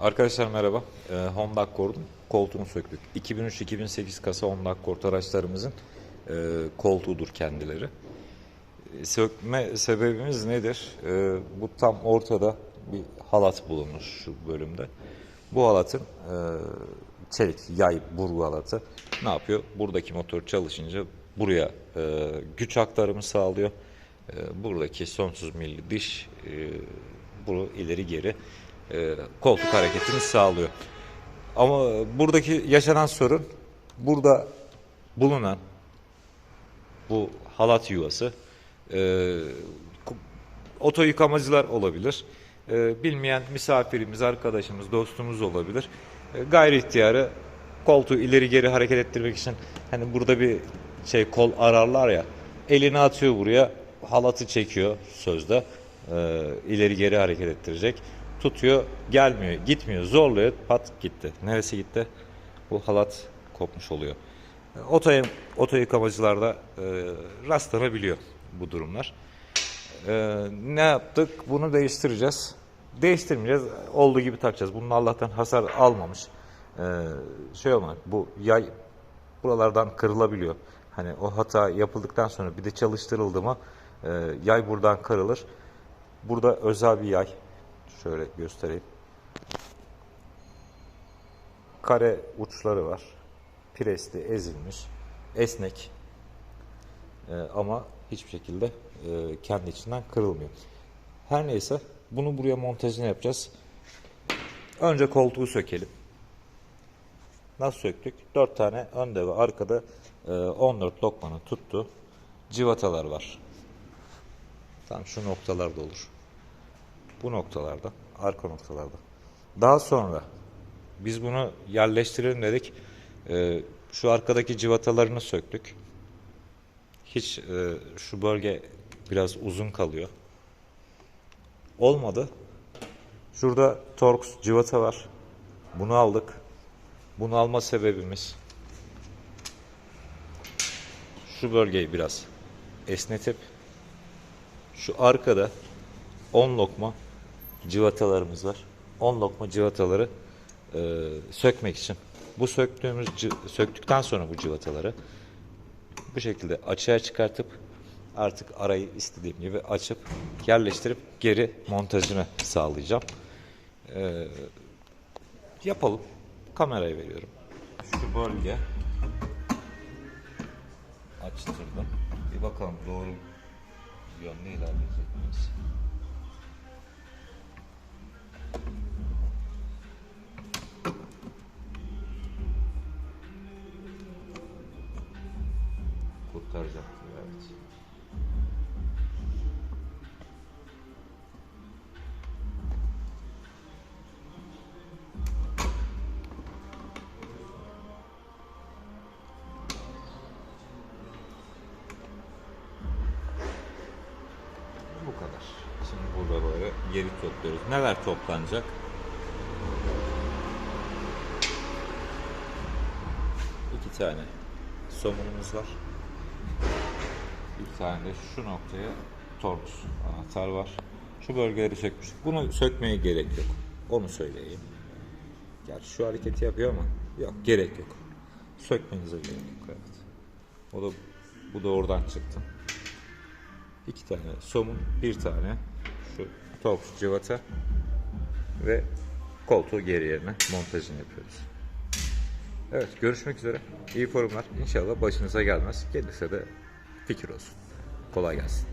Arkadaşlar merhaba. Ee, Honda Accord'un koltuğunu söktük. 2003-2008 kasa Honda Accord araçlarımızın e, koltuğudur kendileri. E, Sökme sebebimiz nedir? E, bu tam ortada bir halat bulunmuş şu bölümde. Bu halatın e, çelik yay burgu halatı ne yapıyor? Buradaki motor çalışınca buraya e, güç aktarımı sağlıyor. E, buradaki sonsuz milli diş e, bunu ileri geri koltuk hareketini sağlıyor. Ama buradaki yaşanan sorun burada bulunan bu halat yuvası e, oto yıkamacılar olabilir. E, bilmeyen misafirimiz, arkadaşımız, dostumuz olabilir. E, gayri ihtiyarı koltuğu ileri geri hareket ettirmek için hani burada bir şey kol ararlar ya elini atıyor buraya halatı çekiyor sözde e, ileri geri hareket ettirecek tutuyor gelmiyor gitmiyor zorluyor pat gitti neresi gitti bu halat kopmuş oluyor E, oto, oto yıkamacılarda e, rastlanabiliyor bu durumlar ee, ne yaptık? Bunu değiştireceğiz. Değiştirmeyeceğiz. Olduğu gibi takacağız. Bunun Allah'tan hasar almamış. Ee, şey olmak bu yay buralardan kırılabiliyor. Hani o hata yapıldıktan sonra bir de çalıştırıldı mı e, yay buradan kırılır. Burada özel bir yay. Şöyle göstereyim. Kare uçları var. Presli, ezilmiş, esnek. Ee, ama hiçbir şekilde e, kendi içinden kırılmıyor. Her neyse bunu buraya montajını yapacağız. Önce koltuğu sökelim. Nasıl söktük? 4 tane önde ve arkada e, 14 lokmanın tuttu. Civatalar var. Tam şu noktalarda olur. Bu noktalarda, arka noktalarda. Daha sonra biz bunu yerleştirelim dedik. E, şu arkadaki civatalarını söktük. Hiç e, şu bölge biraz uzun kalıyor. Olmadı. Şurada Torx civata var. Bunu aldık. Bunu alma sebebimiz şu bölgeyi biraz esnetip şu arkada 10 lokma civatalarımız var. 10 lokma civataları e, sökmek için. Bu söktüğümüz söktükten sonra bu civataları bu şekilde açığa çıkartıp artık arayı istediğim gibi açıp yerleştirip geri montajını sağlayacağım. Ee, yapalım. Kamerayı veriyorum. Şu bölge açtırdım. Bir bakalım doğru yönde ilerleyecek miyiz? Bu kadar. Şimdi burada böyle geri topluyoruz. Neler toplanacak? İki tane somunumuz var. Tane şu noktaya Torx anahtar var. Şu bölgeleri sökmüştük. Bunu sökmeye gerek yok. Onu söyleyeyim. Gerçi şu hareketi yapıyor ama yok gerek yok. Sökmenize gerek yok. Evet. O da bu da oradan çıktı. İki tane somun, bir tane şu Torx civata ve koltuğu geri yerine montajını yapıyoruz. Evet görüşmek üzere. İyi forumlar. İnşallah başınıza gelmez. Gelirse de fikir olsun. Kolay gelsin.